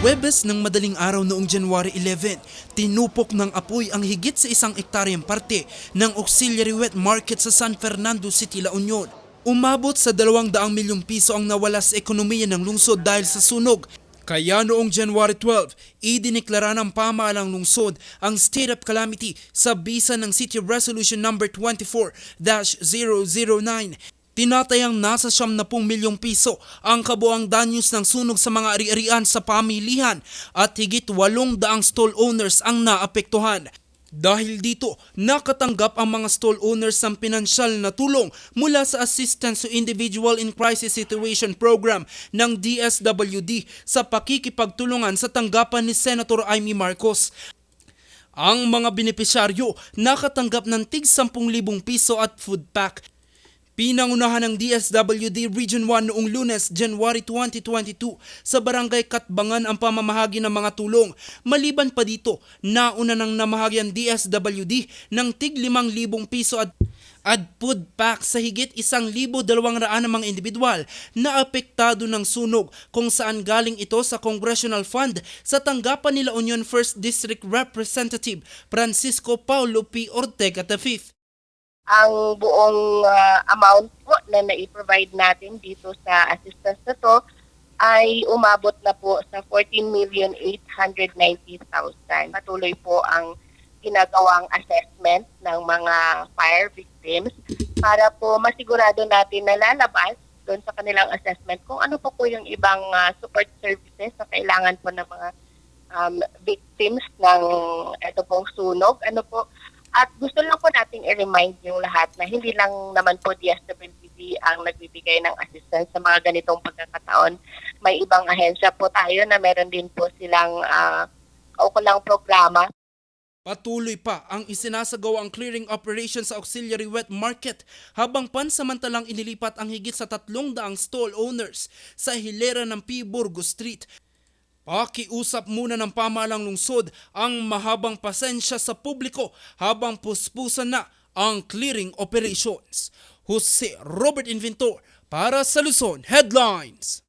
Webes ng madaling araw noong January 11, tinupok ng apoy ang higit sa isang ektaryang parte ng auxiliary wet market sa San Fernando City, La Union. Umabot sa 200 milyong piso ang nawala sa ekonomiya ng lungsod dahil sa sunog. Kaya noong January 12, idineklara ng pamahalang lungsod ang state of calamity sa bisa ng City Resolution No. 24-009 Tinatayang nasa siyam na pong milyong piso ang kabuang danyos ng sunog sa mga ari-arian sa pamilihan at higit walong daang stall owners ang naapektuhan. Dahil dito, nakatanggap ang mga stall owners ng pinansyal na tulong mula sa Assistance to Individual in Crisis Situation Program ng DSWD sa pakikipagtulungan sa tanggapan ni Senator Amy Marcos. Ang mga benepisyaryo nakatanggap ng tig 10,000 piso at food pack. Pinangunahan ng DSWD Region 1 noong lunes, January 2022 sa barangay Katbangan ang pamamahagi ng mga tulong. Maliban pa dito, nauna nang namahagi ang DSWD ng tig 5,000 piso at at food pack sa higit isang libo dalawang raan ng mga individual na apektado ng sunog kung saan galing ito sa Congressional Fund sa tanggapan nila Union 1st District Representative Francisco Paulo P. Ortega V. ang buong ah, amount po na na-provide natin dito sa assistance na to ay umabot na po sa 14,890,000. Patuloy po ang ginagawang assessment ng mga fire victims para po masigurado natin na lalabas doon sa kanilang assessment kung ano po po yung ibang ah, support services na kailangan po ng mga um, victims ng ito pong sunog. Ano po, at gusto lang po nating i-remind yung lahat na hindi lang naman po DSWD ang nagbibigay ng assistance sa mga ganitong pagkakataon. May ibang ahensya po tayo na meron din po silang uh, kaukulang programa Patuloy pa ang isinasagawa ang clearing operation sa auxiliary wet market habang pansamantalang inilipat ang higit sa tatlong daang stall owners sa hilera ng P. Burgos Street. Pakiusap muna ng pamahalang lungsod ang mahabang pasensya sa publiko habang puspusan na ang clearing operations. Jose Robert Inventor para sa Luzon Headlines.